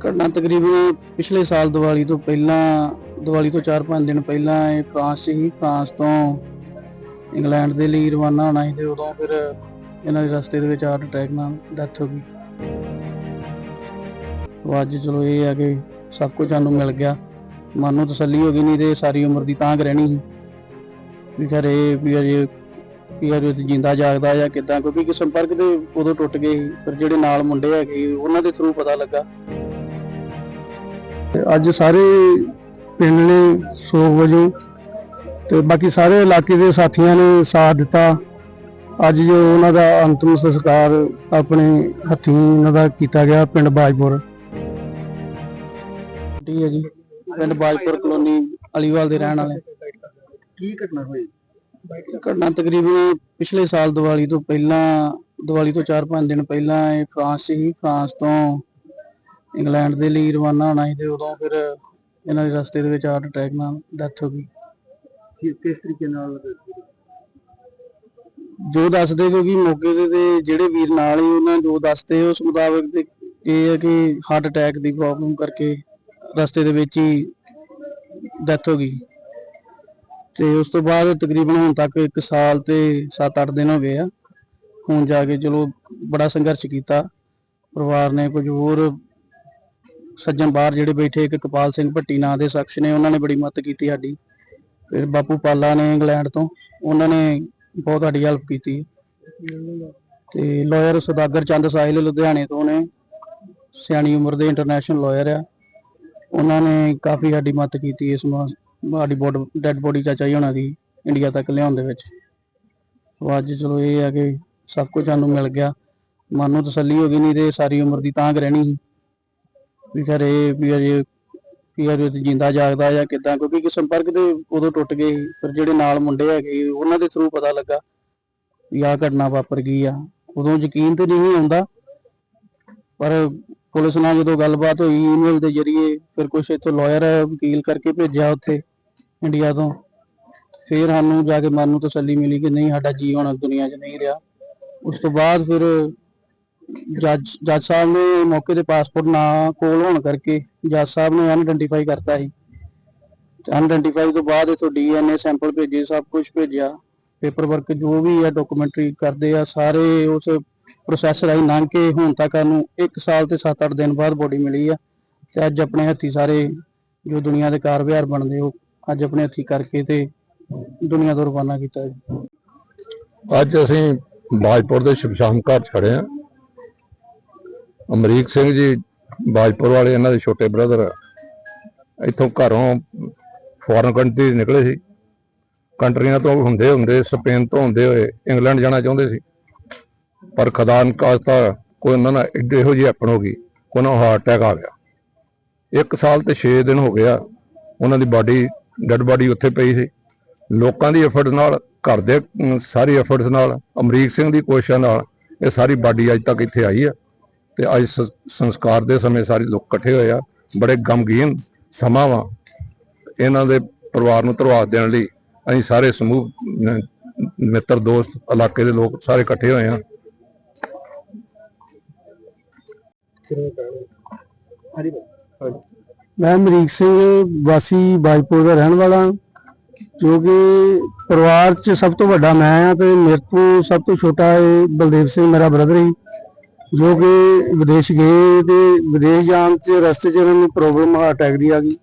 ਘਟਨਾ ਤਕਰੀਬਨ ਪਿਛਲੇ ਸਾਲ ਦੀਵਾਲੀ ਤੋਂ ਪਹਿਲਾਂ, ਦੀਵਾਲੀ ਤੋਂ 4-5 ਦਿਨ ਪਹਿਲਾਂ ਇਹ ਫਰਾਂਸ ਸੀ ਫਰਾਂਸ ਤੋਂ ਇੰਗਲੈਂਡ ਦੇ ਲਈ ਰਵਾਨਾ ਹੋਣਾ ਸੀ ਤੇ ਉਦੋਂ ਫਿਰ ਇਹਨਾਂ ਦੇ ਰਸਤੇ ਦੇ ਵਿੱਚ ਹਾਰਟ ਅਟੈਕ ਨਾਲ ਡੈਥ ਹੋ ਗਈ। ਉਹ ਚਲੋ ਇਹ ਆ ਕਿ ਸਭ ਕੁਝ ਸਾਨੂੰ ਮਿਲ ਗਿਆ। ਮਨ ਨੂੰ ਤਸੱਲੀ ਹੋ ਗਈ, ਨਹੀਂ ਤੇ ਸਾਰੀ ਉਮਰ ਦੀ ਤਾਂ ਰਹਿਣੀ ਸੀ। ਵੀ ਖਰੇ ਵੀ ਅਜੇ ਵੀ ਅਜੇ ਜਿੰਦਾ ਜਾਗਦਾ ਜਾਂ ਕਿਦਾਂ, ਕਿਉਂਕਿ ਸੰਪਰਕ ਦੇ ਉਦੋਂ ਟੁੱਟ ਗਏ ਸੀ, ਪਰ ਜਿਹੜੇ ਨਾਲ ਮੁੰਡੇ ਹੈਗੇ ਉਹਨਾਂ ਦੇ ਥਰੂ ਪਤਾ ਲੱਗਾ। ਅੱਜ ਸਾਰੇ ਪਿੰਡ ਨੇ ਸੋਗ ਵਜੋਂ ਤੇ ਬਾਕੀ ਸਾਰੇ ਇਲਾਕੇ ਦੇ ਸਾਥੀਆਂ ਨੇ ਸਾਥ ਦਿੱਤਾ। ਅੱਜ ਜੋ ਉਹਨਾਂ ਦਾ ਅੰਤਿਮ ਸੰਸਕਾਰ ਆਪਣੇ ਹੱਥੀਂ ਉਹਨਾਂ ਦਾ ਕੀਤਾ ਗਿਆ ਪਿੰਡ ਬਾਜਪੁਰ। ਠੀਕ ਹੈ ਜੀ ਪਿੰਡ ਬਾਜਪੁਰ ਕਲੋਨੀ ਅਲੀਵਾਲ ਦੇ ਰਹਿਣ ਵਾਲੇ। ਕੀ ਘਟਨਾ ਹੋਈ? ਘਟਨਾ ਤਕਰੀਬਨ ਪਿਛਲੇ ਸਾਲ ਦੀਵਾਲੀ ਤੋਂ ਪਹਿਲਾਂ ਦੀਵਾਲੀ ਤੋਂ 4-5 ਦਿਨ ਪਹਿਲਾਂ ਇਹ ਫਰਾਂਸ 'ਚ ਹੀ ਫਰਾਂਸ ਤੋਂ ਇੰਗਲੈਂਡ ਦੇ ਲਈ ਰਵਾਨਾ ਹੋਣਾ ਸੀ ਤੇ ਉਦੋਂ ਫਿਰ ਇਹਨਾਂ ਦੇ ਰਸਤੇ ਦੇ ਵਿੱਚ ਹਾਰਟ ਅਟੈਕ ਨਾਲ ਡੈਥ ਹੋ ਗਈ। ਕਿ- ਕਿਸ ਤਰੀਕੇ ਨਾਲ ਜੋ ਦੱਸਦੇ ਕਿਉਂਕਿ ਮੌਕੇ ਤੇ ਤੇ ਜਿਹੜੇ ਵੀਰ ਨਾਲ ਹੀ ਉਹਨਾਂ ਜੋ ਦੱਸਦੇ ਉਸ ਮੁਤਾਬਕ ਤੇ ਇਹ ਹੈ ਕਿ ਹਾਰਟ ਅਟੈਕ ਦੀ ਪ੍ਰੋਬਲਮ ਕਰਕੇ ਰਸਤੇ ਦੇ ਵਿੱਚ ਹੀ ਡੈਥ ਹੋ ਗਈ। ਤੇ ਉਸ ਤੋਂ ਬਾਅਦ ਤਕਰੀਬਨ ਹੁਣ ਤੱਕ 1 ਸਾਲ ਤੇ 7-8 ਦਿਨ ਹੋ ਗਏ ਆ। ਹੁਣ ਜਾ ਕੇ ਚਲੋ ਬੜਾ ਸੰਘਰਸ਼ ਕੀਤਾ। ਪਰਿਵਾਰ ਨੇ ਕੁਝ ਹੋਰ ਸੱਜਣ ਬਾਹਰ ਜਿਹੜੇ ਬੈਠੇ, ਇੱਕ ਕਪਾਲ ਸਿੰਘ ਭੱਟੀ ਨਾਂ ਦੇ ਸ਼ਖਸ ਨੇ, ਉਹਨਾਂ ਨੇ ਬੜੀ ਮਦਦ ਕੀਤੀ ਸਾਡੀ। ਫਿਰ ਬਾਪੂ ਪਾਲਾ ਨੇ ਇੰਗਲੈਂਡ ਤੋਂ, ਉਹਨਾਂ ਨੇ ਬਹੁਤ ਸਾਡੀ ਹੈਲਪ ਕੀਤੀ। ਤੇ ਲਾਇਰ ਸੁਦਾਗਰ ਚੰਦ ਸਾਹਿਲ ਲੁਧਿਆਣੇ ਤੋਂ ਨੇ, ਸਿਆਣੀ ਉਮਰ ਦੇ ਇੰਟਰਨੈਸ਼ਨਲ ਲਾਇਰ ਆ। ਉਹਨਾਂ ਨੇ ਕਾਫੀ ਸਾਡੀ ਮਦਦ ਕੀਤੀ ਇਸ ਨੂੰ ਸਾਡੀ ਡੈੱਡ ਬੋਡੀ ਚਾਚਾ ਜੀ ਹੋਣਾ ਦੀ ਇੰਡੀਆ ਤੱਕ ਲਿਆਉਣ ਦੇ ਵਿੱਚ। ਉਹ ਅੱਜ ਚਲੋ ਇਹ ਆ ਕਿ ਸਭ ਕੁਝ ਸਾਨੂੰ ਮਿਲ ਗਿਆ। ਮਨ ਨੂੰ ਤਸੱਲੀ ਹੋ ਗਈ, ਨਹੀਂ ਤੇ ਸਾਰੀ ਉਮਰ ਦੀ ਤਾਂ ਰਹਿਣੀ ਸੀ। ਵੀ ਖਰੇ ਵੀ ਅਜੇ ਵੀ ਅਜੇ ਤੇ ਜਿੰਦਾ ਜਾਗਦਾ ਜਾਂ ਕਿਦਾਂ, ਕਿਉਂਕਿ ਕਿ ਸੰਪਰਕ ਤੇ ਉਦੋਂ ਟੁੱਟ ਗਏ ਸੀ, ਪਰ ਜਿਹੜੇ ਨਾਲ ਮੁੰਡੇ ਹੈਗੇ ਉਹਨਾਂ ਦੇ ਥਰੂ ਪਤਾ ਲੱਗਾ ਵੀ ਆਹ ਘਟਨਾ ਵਾਪਰ ਗਈ ਆ। ਉਦੋਂ ਯਕੀਨ ਤੇ ਨਹੀਂ ਆਉਂਦਾ, ਪਰ ਪੁਲਿਸ ਨਾਲ ਜਦੋਂ ਗੱਲਬਾਤ ਹੋਈ ਈਮੇਲ ਦੇ ਜ਼ਰੀਏ ਫਿਰ ਕੁਛ ਇੱਥੋਂ ਲਾਇਰ ਵਕੀਲ ਕਰਕੇ ਭੇਜਿਆ ਉੱਥੇ ਇੰਡੀਆ ਤੋਂ। ਫਿਰ ਸਾਨੂੰ ਜਾ ਕੇ ਮਨ ਨੂੰ ਤਸੱਲੀ ਮਿਲੀ ਕਿ ਨਹੀਂ, ਸਾਡਾ ਜੀ ਹੁਣ ਦੁਨੀਆ 'ਚ ਨਹੀਂ ਰਿਹਾ। ਉਸ ਤੋਂ ਬਾਅਦ ਫਿਰ ਜੱਜ ਜੱਜ ਸਾਹਿਬ ਨੇ ਮੌਕੇ ਤੇ ਪਾਸਪੋਰਟ ਨਾ ਕੋਲ ਹੋਣ ਕਰਕੇ ਜੱਜ ਸਾਹਿਬ ਨੇ ਅਨਆਇਡੈਂਟੀਫਾਈ ਕਰਤਾ ਸੀ। ਅਨਆਇਡੈਂਟੀਫਾਈ ਤੋਂ ਬਾਅਦ ਇਥੋਂ ਡੀਐਨਏ ਸੈਂਪਲ ਭੇਜੇ, ਸਭ ਕੁਝ ਭੇਜਿਆ। ਪੇਪਰ ਵਰਕ ਜੋ ਵੀ ਹੈ ਡਾਕੂਮੈਂਟਰੀ ਕਰਦੇ ਆ, ਸਾਰੇ ਉਸ ਪ੍ਰੋਸੈਸ ਰਾਹੀਂ ਲੰਘ ਕੇ ਹੁਣ ਤੱਕ ਸਾਨੂੰ 1 ਸਾਲ ਤੇ 7-8 ਦਿਨ ਬਾਅਦ ਬੋਡੀ ਮਿਲੀ ਆ। ਤੇ ਅੱਜ ਆਪਣੇ ਹੱਥੀ ਸਾਰੇ ਜੋ ਦੁਨੀਆ ਦੇ ਕਾਰ ਵਿਹਾਰ ਬਣਦੇ, ਉਹ ਅੱਜ ਆਪਣੇ ਹੱਥੀ ਕਰਕੇ ਤੇ ਦੁਨੀਆ ਤੋਂ ਰਵਾਨਾ ਕੀਤਾ ਜੀ। ਅੱਜ ਅਸੀਂ ਬਾਜਪੁਰ ਦੇ ਸ਼ਮਸ਼ਾਨ ਘਾਟ 'ਚ ਆ। ਅਮਰੀਕ ਸਿੰਘ ਜੀ, ਬਾਜਪੁਰ ਵਾਲੇ, ਇਹਨਾਂ ਦੇ ਛੋਟੇ ਬ੍ਰਦਰ ਇੱਥੋਂ ਘਰੋਂ ਫੋਰਨ ਕੰਟਰੀ ਨਿਕਲੇ ਸੀ। ਕੰਟਰੀਆਂ ਤੋਂ ਹੁੰਦੇ ਹੁੰਦੇ ਸਪੇਨ ਤੋਂ ਹੁੰਦੇ ਹੋਏ ਇੰਗਲੈਂਡ ਜਾਣਾ ਚਾਹੁੰਦੇ ਸੀ। ਪਰ ਖੁਦਾ ਕਾਸਤਾ ਕੋਈ ਉਹਨਾਂ ਨਾਲ ਇਹੋ ਜਿਹੀ ਹੈਪਨ ਹੋ ਗਈ ਉਹਨਾਂ ਨੂੰ ਹਾਰਟ ਅਟੈਕ ਆ ਗਿਆ। ਇੱਕ ਸਾਲ ਤੇ 6 ਦਿਨ ਹੋ ਗਿਆ, ਉਹਨਾਂ ਦੀ ਬਾਡੀ ਡੈਡ ਬਾਡੀ ਉੱਥੇ ਪਈ ਸੀ। ਲੋਕਾਂ ਦੀ ਐਫਰਟ ਨਾਲ, ਘਰ ਦੇ ਸਾਰੀ ਐਫਰਟਸ ਨਾਲ, ਅਮਰੀਕ ਸਿੰਘ ਦੀ ਕੋਸ਼ਿਸ਼ਾਂ ਨਾਲ, ਇਹ ਸਾਰੀ ਬਾਡੀ ਅੱਜ ਤੱਕ ਇੱਥੇ ਆਈ ਆ। ਤੇ ਅੱਜ ਸੰਸਕਾਰ ਦੇ ਸਮੇਂ ਸਾਰੇ ਲੋਕ ਇਕੱਠੇ ਹੋਏ ਆ ਬੜੇ ਗਮਗੀਨ ਸਮਾਂ ਵਾ। ਇਹਨਾਂ ਦੇ ਪਰਿਵਾਰ ਨੂੰ ਧਰਵਾਸ ਦੇਣ ਲਈ ਅਸੀਂ ਸਾਰੇ ਸਮੂਹ ਮਿੱਤਰ ਦੋਸਤ ਇਲਾਕੇ ਦੇ ਲੋਕ ਸਾਰੇ ਇਕੱਠੇ ਹੋਏ ਆ। ਮੈਂ ਮਰੀਕ ਸਿੰਘ ਵਾਸੀ ਬਾਜਪੁਰ ਦਾ ਰਹਿਣ ਵਾਲਾ ਹਾਂ, ਜੋ ਕਿ ਪਰਿਵਾਰ 'ਚ ਸਭ ਤੋਂ ਵੱਡਾ ਮੈਂ ਆ ਤੇ ਮੇਰੇ ਤੋਂ ਸਭ ਤੋਂ ਛੋਟਾ ਹੈ ਬਲਦੇਵ ਸਿੰਘ ਮੇਰਾ ਬ੍ਰਦਰ ਹੀ ਜੋ ਕਿ ਵਿਦੇਸ਼ ਗਏ ਤੇ ਵਿਦੇਸ਼ ਜਾਣ 'ਚ ਰਸਤੇ 'ਚ ਇਹਨਾਂ ਨੂੰ ਪ੍ਰੋਬਲਮ ਹਾਰਟ ਅਟੈਕ ਦੀ ਆ ਗਈ।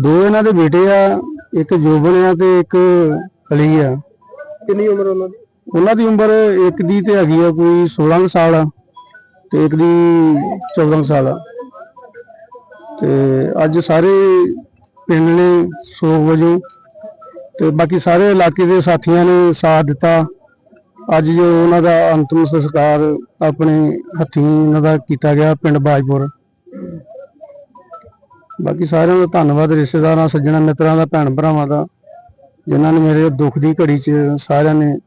ਦੋ ਇਹਨਾਂ ਦੇ ਬੇਟੇ ਆ ਇੱਕ ਜੋਬਨ ਆ ਤੇ ਇੱਕ ਅਲੀ ਆ। ਕਿੰਨੀ ਉਮਰ ਉਹਨਾਂ ਦੀ? ਉਹਨਾਂ ਦੀ ਉਮਰ ਇੱਕ ਦੀ ਤੇ ਹੈਗੀ ਆ ਕੋਈ 16 ਕੁ ਸਾਲ ਆ ਤੇ ਇੱਕ ਦੀ 14 ਕੁ ਸਾਲ ਆ। ਤੇ ਅੱਜ ਸਾਰੇ ਪਿੰਡ ਨੇ ਸੋਗ ਵਜੋਂ ਤੇ ਬਾਕੀ ਸਾਰੇ ਇਲਾਕੇ ਦੇ ਸਾਥੀਆਂ ਨੇ ਸਾਥ ਦਿੱਤਾ। ਅੱਜ ਜੋ ਉਹਨਾਂ ਦਾ ਅੰਤਮ ਸੰਸਕਾਰ ਆਪਣੇ ਹੱਥੀਂ ਉਹਨਾਂ ਦਾ ਕੀਤਾ ਗਿਆ ਪਿੰਡ ਬਾਜਪੁਰ। ਬਾਕੀ ਸਾਰਿਆਂ ਦਾ ਧੰਨਵਾਦ, ਰਿਸ਼ਤੇਦਾਰਾਂ, ਸੱਜਣਾ, ਮਿੱਤਰਾਂ ਦਾ, ਭੈਣ ਭਰਾਵਾਂ ਦਾ, ਜਿਨ੍ਹਾਂ ਨੇ ਮੇਰੇ ਦੁੱਖ ਦੀ ਘੜੀ 'ਚ ਸਾਰਿਆਂ ਨੇ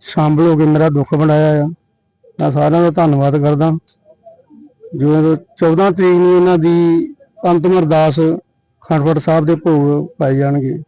ਸ਼ਾਮਲ ਹੋ ਕੇ ਮੇਰਾ ਦੁੱਖ ਬਣਾਇਆ ਆ। ਮੈਂ ਸਾਰਿਆਂ ਦਾ ਧੰਨਵਾਦ ਕਰਦਾ। ਜੋ 14 ਤਰੀਕ ਨੂੰ ਇਹਨਾਂ ਦੀ ਅੰਤਮ ਅਰਦਾਸ ਖੰਡਪੜ ਸਾਹਿਬ ਦੇ ਭੋਗ ਪਾਏ ਜਾਣਗੇ।